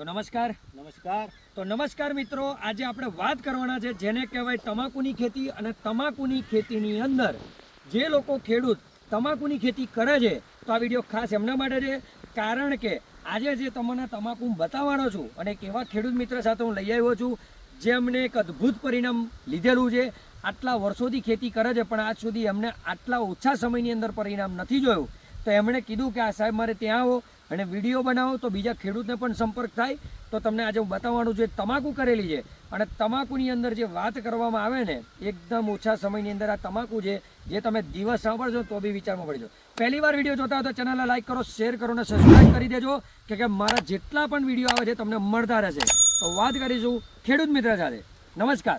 તો નમસ્કાર. નમસ્કાર. તો નમસ્કાર મિત્રો આજે આપણે વાત કરવાના છે જેને કહેવાય તમાકુની ખેતી અને તમાકુની ખેતીની અંદર જે લોકો ખેડૂત તમાકુની ખેતી કરે છે તો આ વીડિયો ખાસ એમના માટે છે. કારણ કે આજે જે તમને તમાકુ હું બતાવવાનો છું અને એક એવા ખેડૂત મિત્ર સાથે હું લઈ આવ્યો છું જેમને એક અદ્ભુત પરિણામ લીધેલું છે. આટલા વર્ષોથી ખેતી કરે છે પણ આજ સુધી એમને આટલા ઓછા સમયની અંદર પરિણામ નથી જોયું. તો એમણે કીધું કે આ સાહેબ મારે ત્યાં આવો. અને વીડિયો બનાવો તો બીજા ખેડૂતને પણ સંપર્ક થાય. તો તમને આજે હું બતાવવાનું જે તમાકુ કરેલી છે. અને તમાકુની અંદર જે વાત કરવામાં આવે ને એકદમ ઓછા સમયની અંદર આ તમાકુ છે જે તમે દિવસ સાંભળજો તો બી વિચારમાં પડજો. પહેલી વાર વીડિયો જોતા હોય તો ચેનલને લાઈક કરો શેર કરો અને સબસ્ક્રાઈબ કરી દેજો કે કે મારા જેટલા પણ વીડિયો આવે છે તમને મળતા રહેશે. તો વાત કરીશું ખેડૂત મિત્ર સાથે. નમસ્કાર.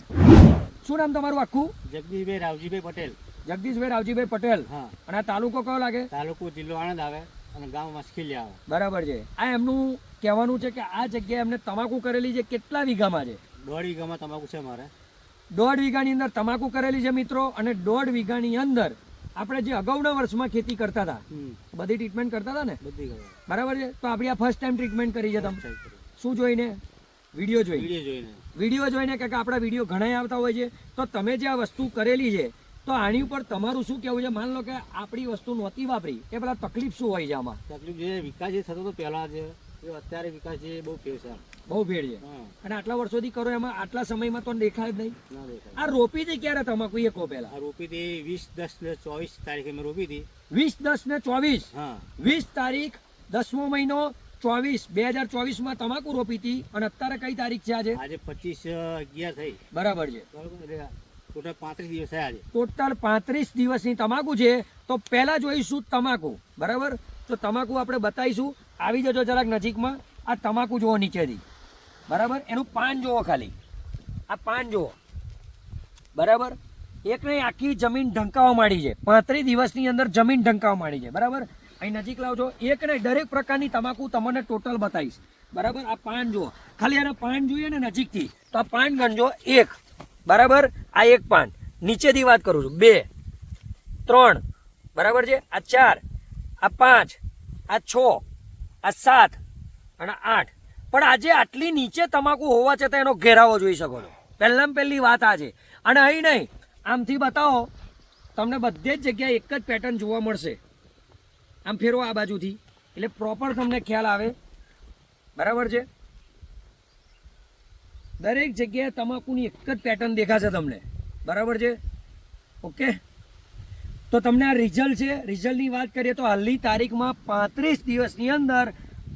શું નામ તમારું આખું? જગદીશભાઈ રાવજીભાઈ પટેલ. જગદીશભાઈ રાવજીભાઈ પટેલ. હા. અને આ તાલુકો કયો લાગે? તાલુકો જિલ્લો આણંદ આવે. અને ગામમાં મસ્કિલિયા આવે. બરાબર છે. આ એમનું કહેવાનું છે કે આ જગ્યાએ એમને તમાકુ કરેલી છે કેટલા વીઘામાં છે? દોઢ વીઘામાં તમાકુ છે મારે. દોઢ વીઘાની અંદર તમાકુ કરેલી છે મિત્રો અને દોઢ વીઘાની અંદર આપણે જે અગાઉના વર્ષમાં ખેતી કરતા હતા બધી ટ્રીટમેન્ટ કરતા હતા ને? બધી બરાબર છે? તો આપણી આ ફર્સ્ટ ટાઈમ ટ્રીટમેન્ટ કરી છે તમે. શું જોઈને? વીડિયો જોઈને. વીડિયો જોઈને. વીડિયો જોઈને કે આપણા વીડિયો ઘણા આવતા હોય છે. તો તમે જે આ વસ્તુ કરેલી છે તો આની ઉપર તમારું શું કેવું છે? માન લો કે આપણી વસ્તુ નહોતી વાપરી એ પેલા તકલીફ શું હોય છે આમાં? તકલીફ જે વિકાસ જે થતો હતો પહેલા એ અત્યારે વિકાસ જે બહુ ફેર છે બહુ ભેળ છે. અને આટલા વર્ષોથી કરો એમાં આટલા સમયમાં તો દેખાય જ નહીં. આ રોપી હતી ક્યારે તમાકુ? એ કહો પહેલા. રોપી હતી વીસ દસ ને ચોવીસ તારીખે મેં રોપી હતી. વીસ દસ ને ચોવીસ? વીસ તારીખ દસમો મહિનો ચોવીસ. બે હજાર ચોવીસમાં તમાકુ રોપી હતી. અને અત્યારે કઈ તારીખ છે આજે? આજે પચીસ અગિયાર થઈ. બરાબર છે. બરોબર ટોટલ પાંત્રીસ દિવસની તમાકુ છે, તો પહેલા જોઈશું તમાકુ. બરાબર? તો તમાકુ આપણે બતાવીશું. આવી જજો જરાક નજીકમાં. આ તમાકુ જુઓ નીચેથી. બરાબર? એનું પાન જુઓ ખાલી. આ પાન જુઓ. બરાબર? એક નહીં આખી જમીન ઢંકાવા માંડી છે. પાંત્રીસ દિવસની અંદર જમીન ઢંકાવા માંડી છે. બરાબર? અહીં નજીક લાવજો. એક નહીં દરેક પ્રકારની તમાકુ તમને ટોટલ બતાવીશ. બરાબર? આ પાન જુઓ. ખાલી આના પાન જોઈએ ને નજીકથી. તો આ પાન ગણજો. એક. બરાબર? આ એક પાન. નીચેથી વાત કરું છું. બે, ત્રણ. બરાબર છે? આ ચાર, આ પાંચ, આ છ, આ સાત અને આઠ. પણ આજે આટલી નીચે તમાકુ હોવા છતાં એનો ઘેરાવો જોઈ શકો છો. પહેલામાં પહેલી વાત આ છે. અને અહીં નહીં. આમથી બતાવો, તમને બધે જ જગ્યાએ એક જ પેટર્ન જોવા મળશે. આમ ફેરવો આ બાજુથી. એટલે પ્રોપર તમને ખ્યાલ આવે. બરાબર છે? દરેક જગ્યાએ તમાકુની એક જ પેટર્ન દેખાશે તમને. બરાબર છે? ઓકે? તો તમને આ રિઝલ્ટ છે. રિઝલ્ટની વાત કરીએ તો હાલની તારીખમાં પાંત્રીસ દિવસની અંદર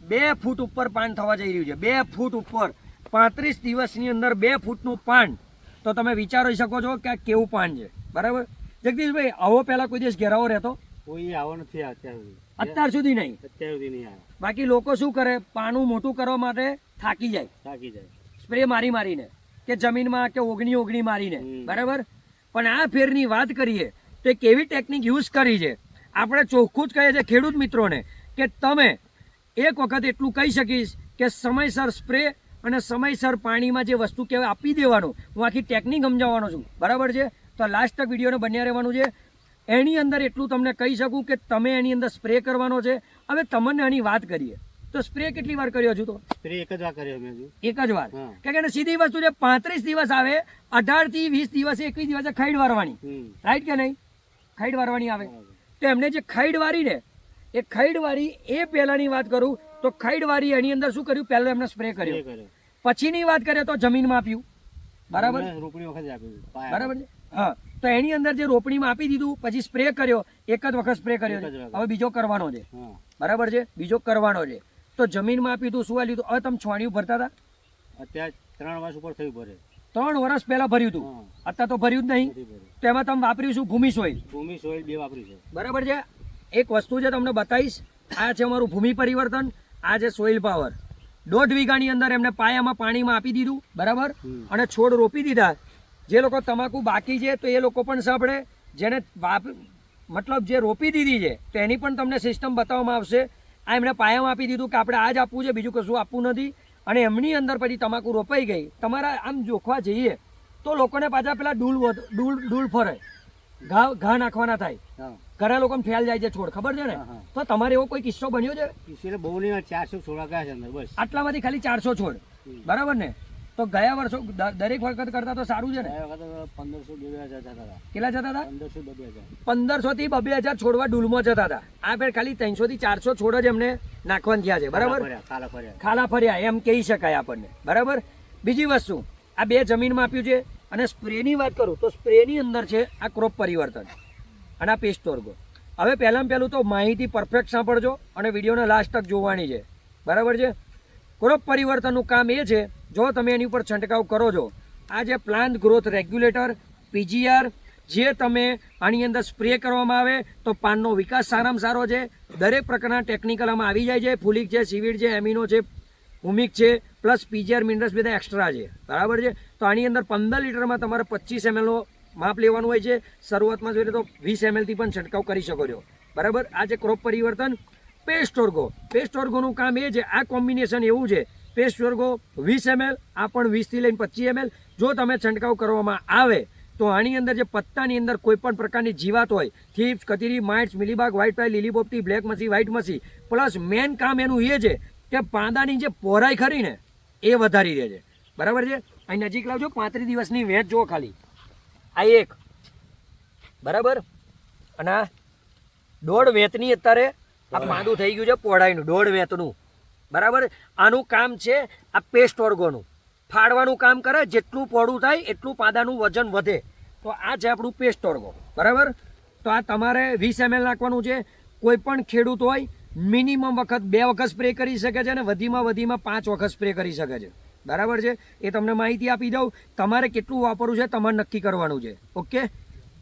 બે ફૂટ ઉપર પાન થવા જઈ રહ્યું છે. બે ફૂટ ઉપર. પાંત્રીસ દિવસની અંદર બે ફૂટનું પાન. તો તમે વિચારી શકો છો કે આ કેવું પાન છે. બરાબર? જગદીશભાઈ આવો પહેલાં કોઈ દિવસ ઘેરાવો રહેતો? કોઈ આવો નથી અત્યાર સુધી. અત્યાર સુધી નહીં. અત્યાર સુધી નહીં બાકી લોકો શું કરે? પાનું મોટું કરવા માટે થાકી જાય. થાકી જાય. સ્પ્રે મારી મારીને કે જમીનમાં કે ઓગણી ઓગણી મારીને બરાબર? પણ આ ફેરની વાત કરીએ તો કેવી ટેકનિક યુઝ કરી છે આપણે ચોખ્ખું જ કહીએ છીએ ખેડૂત મિત્રોને કે તમે એક વખત એટલું કહી શકીશ કે સમયસર સ્પ્રે અને સમયસર પાણીમાં જે વસ્તુ કહેવાય આપી દેવાનું હું આખી ટેકનિક સમજાવવાનો છું બરાબર છે? તો લાસ્ટ તક વિડીયોને બન્યા રહેવાનું છે. એની અંદર એટલું તમને કહી શકું કે તમે એની અંદર સ્પ્રે કરવાનો છે. હવે તમને આની વાત કરીએ. તો સ્પ્રે કેટલી વાર કર્યો છું તો? સ્પ્રે એક જ વાર કર્યો મેં એક જ વાર? કારણ કે સીધી વસ્તુ છે પાંત્રીસ દિવસ આવે અઢારથી વીસ દિવસે એકવીસ દિવસે ખાઈડ વારવાની. રાઈટ કે નહીં? ખાઈડ વારવાની આવે. તો એમને જે ખાઈડ વારી ને એ ખાઈડ વારી એ પહેલાની વાત કરું તો ખાઈડ વારી એની અંદર શું કર્યું? પહેલો એમને સ્પ્રે કર્યો. પછીની વાત કરીએ તો જમીનમાં આપ્યું. બરાબર? રોપણી વખત આપ્યું બરાબર હા. તો એની અંદર જે રોપણીમાં આપી દીધું પછી સ્પ્રે કર્યો એક જ વખત સ્પ્રે કર્યો. હવે બીજો કરવાનો છે. બરાબર છે? બીજો કરવાનો છે. તો જમીનમાં આપી દીધું શું લીધું. હવે તમે છાણિયું ભરતા હતા? અત્યારે ત્રણ વર્ષ ઉપર થયું ભરે. ત્રણ વર્ષ પહેલા ભર્યું હતું? અત્યારે તો ભર્યું જ નહીં. તો એમાં તમે વાપર્યું શું? ભૂમિ સોઈલ? ભૂમિ સોઈલ બે વાપરી છે. બરાબર છે? એક વસ્તુ છે તમને બતાવીશ. આ છે અમારું ભૂમિ પરિવર્તન આ છે સોઇલ પાવર. દોઢ વીઘાની અંદર એમને પાયામાં પાણીમાં આપી દીધું બરાબર? અને છોડ રોપી દીધા. જે લોકો તમાકુ બાકી છે તો એ લોકો પણ સાંભળે. જેને મતલબ જે રોપી દીધી છે તો એની પણ તમને સિસ્ટમ બતાવવામાં આવશે. આ એમણે પાયામાં આપી દીધું કે આપણે આ જ આપવું છે બીજું કશું આપવું નથી. અને એમની અંદર પછી તમાકુ રોપાઈ ગઈ. તમારા આમ જોખવા જઈએ તો લોકોને પાછા પેલા ડૂલ ડૂલ ડૂલ ફરે. ઘા ઘા નાખવાના થાય. ઘણા લોકોને ફેલ જાય છે છોડ. ખબર છે ને. તો તમારે એવો કોઈ કિસ્સો બન્યો છે? એટલે બહુ નહીં ચારસો છોડ ગયા છે અંદર બસ. આટલામાંથી ખાલી ચારસો છોડ. બરાબર ને? તો ગયા વર્ષો દરેક વખત કરતા તો સારું છે ને? ગયા પંદરસો બે હજાર જતા હતા. કેટલા જતા હતા? પંદરસો બે હજાર. પંદરસો થી બબે હજાર છોડવા ડૂલમાં જતા હતા. આ ફેર ખાલી ત્રણસો થી ચારસો છોડ જ એમને નાખવાના થયા છે. બરાબર? ખાલા ફર્યા એમ કહી શકાય આપણને. બરાબર? બીજી વસ્તુ આ બે જમીનમાં આપ્યું છે અને સ્પ્રેની વાત કરું તો સ્પ્રેની અંદર છે આ ક્રોપ પરિવર્તન અને આ પેસ્ટ ઓર્ગો. હવે પહેલાં પહેલું તો માહિતી પરફેક્ટ સાંભળજો અને વિડીયોને લાસ્ટ તક જોવાની છે. બરાબર છે? ક્રોપ પરિવર્તનનું કામ એ છે જો તમે એની ઉપર છંટકાવ કરો છો, આ જે પ્લાન્ટ ગ્રોથ રેગ્યુલેટર, પીજીઆર, જે તમે આની અંદર સ્પ્રે કરવામાં આવે, તો પાનનો વિકાસ સારામાં સારો છે. દરેક પ્રકારના ટેકનિકલ આમાં આવી જાય છે. ફુલિક છે, સિવિડ છે, એમિનો છે, હુમિક છે, પ્લસ પીજીઆર મિનરલ્સ બધા એક્સ્ટ્રા છે. બરાબર છે? તો આની અંદર પંદર લીટરમાં તમારે પચીસ એમએલનો માપ લેવાનું હોય છે. શરૂઆતમાં જોઈએ તો વીસ એમએલથી પણ છંટકાવ કરી શકો છો. બરાબર? આ છે ક્રોપ પરિવર્તન, પેસ્ટ ઓર્ગો. પેસ્ટ કામ એ છે, આ કોમ્બિનેશન એવું છે પેસ્ટ વર્ગો વીસ એમએલ આ પણ વીસથી લઈને પચીસ એમએલ. જો તમે છંટકાવ કરવામાં આવે તો આની અંદર જે પત્તાની અંદર કોઈ પણ પ્રકારની જીવાત હોય થીપ્સ કતીરી માઇટ્સ મિલીબાગ વ્હાઇટ ફ્લાય લીલી પોપટી બ્લેક મસી વ્હાઇટ મસી પ્લસ મેન કામ એનું એ છે કે પાંદાની જે પહોળાઈ ખરી ને એ વધારી દે છે બરાબર છે? અહીં નજીક લાવજો પાંત્રીસ દિવસની વેચ જુઓ ખાલી. આ એક. બરાબર? અને દોઢ વેતની અત્યારે આ પાંદું થઈ ગયું છે પહોળાઈનું દોઢ વેતનું. બરાબર? આનું કામ છે આ પેસ્ટ ઓર્ગોનું ફાડવાનું કામ કરે, જેટલું પહોળું થાય, એટલું પાદાનું વજન વધે. તો આ છે આપણું પેસ્ટ ઓર્ગો બરાબર? તો આ તમારે વીસ એમએલ નાખવાનું છે. કોઈ પણ ખેડૂત હોય મિનિમમ વખત બે વખત સ્પ્રે કરી શકે છે અને વધીમાં વધીમાં પાંચ વખત સ્પ્રે કરી શકે છે. બરાબર છે? એ તમને માહિતી આપી દઉં. તમારે કેટલું વાપરવું છે, તમારે નક્કી કરવાનું છે. ઓકે?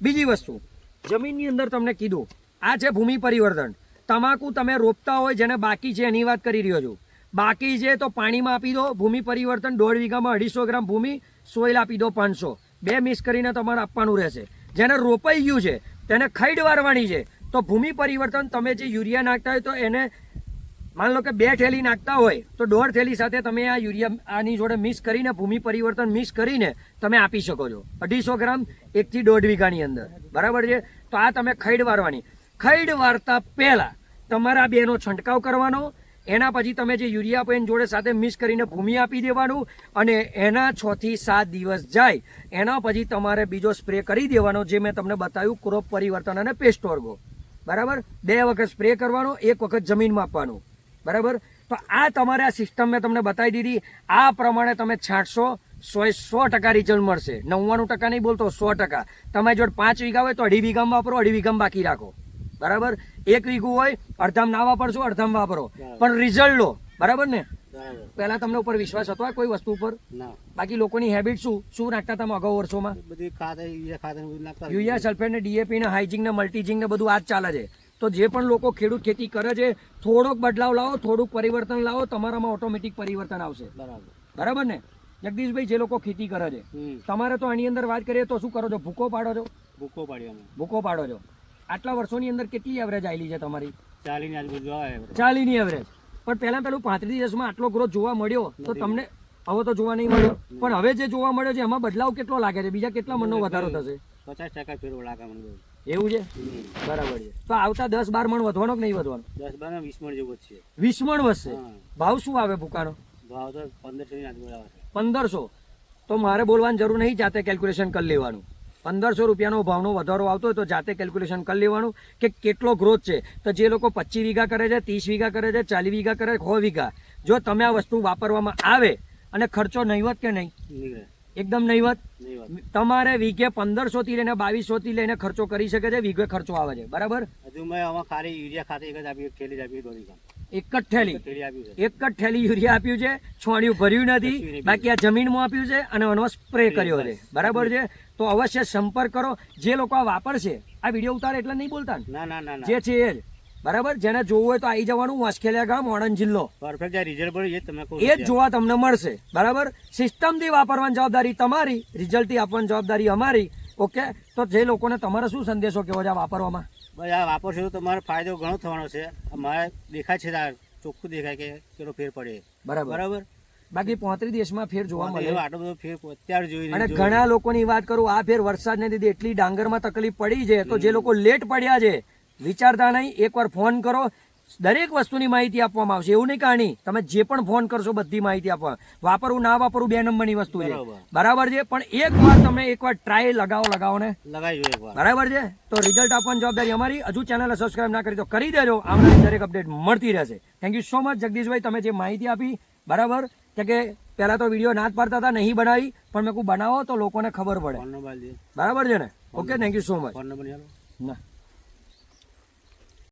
બીજી વસ્તુ. જમીનની અંદર તમને કીધું. આ છે ભૂમિ પરિવર્તન. તમાકુ તમે રોપતા હોય જેને બાકી છે એની વાત કરી રહ્યો છું. બાકી છે તો પાણીમાં આપી દો, ભૂમિ પરિવર્તન દોઢ વીઘામાં અઢીસો ગ્રામ ભૂમિ, સોઇલ આપી દો પાંચસો. બે મિક્સ કરીને તમારે આપવાનું રહેશે. જેને રોપાઈ ગયું છે, તેને ખૈડ વારવાની છે, તો ભૂમિ પરિવર્તન તમે જે યુરિયા નાખતા હોય તો એને માન લો કે બે થેલી નાખતા હોય, તો દોઢ થેલી સાથે તમે આ યુરિયા આની જોડે મિક્સ કરીને, ભૂમિ પરિવર્તન મિક્સ કરીને તમે આપી શકો છો. અઢીસો ગ્રામ એકથી દોઢ વીઘાની અંદર. બરાબર છે? તો આ તમે ખૈડ વારવાની. ખૈડ વાર્તા પહેલા તમારા બેનો છંટકાવ કરવાનો, એના પછી તમે જે યુરિયા પેન જોડે સાથે મિક્સ કરીને ભૂમિ આપી દેવાનું અને એના છ થી સાત દિવસ જાય, એના પછી તમારે બીજો સ્પ્રે કરી દેવાનો જે મેં તમને બતાવ્યું, ક્રોપ પરિવર્તન અને પેસ્ટ વર્ગો બરાબર? બે વખત સ્પ્રે કરવાનો, એક વખત જમીનમાં આપવાનું. બરાબર? તો આ તમારે આ સિસ્ટમ મેં તમને બતાવી દીધી. આ પ્રમાણે તમે છાંટશો, સો સો ટકા રિઝલ્ટ મળશે. નવ્વાણું ટકા નહીં બોલતો, સો ટકા. તમારી જોડે પાંચ વીઘા હોય તો અઢી વીઘામાં વાપરો, અઢી વીઘામાં બાકી રાખો. બરાબર? એક વીઘું હોય અડધામ ના વાપરશો અડધામ વાપરો. પણ રિઝલ્ટ લો. બરાબર ને? પેલા પહેલા તમને ઉપર વિશ્વાસ હતો કોઈ વસ્તુ ઉપર? બાકી લોકોની હેબિટ શું? શું નાખતા તમે અગાઉ વર્ષોમાં? યુરિયા સલ્ફેટ ને ડીએપી ને હાઇજિંગ ને મલ્ટીજિંગ ને બધું આજ ચાલે છે. તો જે પણ લોકો ખેડૂત ખેતી કરે છે થોડોક બદલાવ લાવો થોડુંક પરિવર્તન લાવો તમારામાં ઓટોમેટિક પરિવર્તન આવશે. બરાબર. બરાબર ને? જગદીશભાઈ જે લોકો ખેતી કરે છે તમારે તો આની અંદર વાત કરીએ તો શું કરો છો? ભૂકો પાડો છો? ભૂકો પાડ્યો ભૂકો પાડો છો. આટલા વર્ષોની અંદર કેટલી એવરેજ આવેલી છે તમારી? ચાલી ની એવરેજ પણ પહેલા પેલું પાંત્રીસ દિવસમાં આટલો ગ્રોથ જોવા મળ્યો તો તમને હવે તો જોવા નહીં મળ્યો. પણ હવે જે જોવા મળ્યો છે એમાં બદલાવ કેટલો લાગે છે? બીજા કેટલા મણનો વધારો થશે? પચાસ ટકા ફેરવો લાગે મને એવું છે? બરાબર છે. તો આવતા દસ બાર મણ વધવાનો કે નહીં વધવાનો? દસ બાર વીસ મણ જેવું છે. વીસ મણ વધશે? ભાવ શું આવે ભૂકાનો? ભાવ તો પંદરસો પંદરસો. તો મારે બોલવાની જરૂર નહીં જાતે કેલ્ક્યુલેશન કરી લેવાનું. પંદરસો રૂપિયાનો ભાવનો વધારો આવતો હોય તો જાતે કેલ્ક્યુલેશન કરી લેવાનું કે કેટલો ગ્રોથ છે. તો જે લોકો પચીસ વીઘા કરે છે ત્રીસ વીઘા કરે છે ચાલીસ વીઘા કરે છે સો વીઘા. જો તમે આ વસ્તુ વાપરવામાં આવે અને ખર્ચો નહીવત કે નહીં? એકદમ નહીવત? તમારે વીઘે પંદરસો થી લઈને બાવીસો થી લઈને ખર્ચો કરી શકે છે વીઘે ખર્ચો આવે છે. બરાબર? હજુ મેં આમાં ખાલી યુરિયા ખાતે એક જ આપી ખેલી જ આપી કામ એક જ થેલી એક જ થેલી યુરિયા આપ્યું છે છોણિયું ભર્યું નથી બાકી આ જમીનમાં આપ્યું છે અને એનો સ્પ્રે કર્યો છે. બરાબર છે? તો અવશ્ય સંપર્ક કરો. જે લોકો આ વાપરશે આ વીડિયો ઉતારે એટલે નહીં બોલતા ના? ના ના ના જે છે એ બરાબર? જેને જોવું હોય તો આવી જવાનું વાંસખેલિયા ગામ ઓણંદ જિલ્લો. રિઝલ્ટ એ જ જોવા તમને મળશે. બરાબર? સિસ્ટમથી વાપરવાની જવાબદારી તમારી રિઝલ્ટથી આપવાની જવાબદારી અમારી. ઓકે તો જે લોકોને તમારે શું સંદેશો કેવો છે આ વાપરવામાં? બસ આ વાપરશો તો તમારો ફાયદો ઘણો થવાનો છે. મારે દેખાય છે ચોખ્ખું દેખાય કે કેટલો ફેર પડે. બરાબર. બરાબર? બાકી પોત્રીસ દેશમાં ફેર જોવા મળે. આટલો બધો ફેર અત્યારે જોઈ અને ઘણા લોકોની વાત કરું આ ફેર વરસાદને લીધે એટલી ડાંગરમાં તકલીફ પડી છે તો જે લોકો લેટ પડ્યા છે વિચારતા નહીં એકવાર ફોન કરો દરેક વસ્તુની માહિતી આપવામાં આવશે. એવું નહીં કહાણી તમે જે પણ ફોન કરશો બધી માહિતી આપવા. વાપરવું ના વાપરવું બે નંબરની વસ્તુ છે. બરાબર. છે? પણ એક વાર તમે એકવાર ટ્રાય લગાવો લગાવો ને. બરાબર છે? તો રિઝલ્ટ આપવાની જવાબદારી અમારી. હજુ ચેનલ સબસ્ક્રાઇબ ના કરી તો કરી દેજો. આવનારી દરેક અપડેટ મળતી રહેશે. Thank you so much Jagdishbhai તમે જે માહિતી આપી બરાબર? કે કે પહેલા તો વીડિયો ના જ પાડતા હતા નહીં બનાવી પણ મેં કહું બનાવો તો લોકોને ખબર પડે. બરાબર છે ને? Okay thank you so much? ના.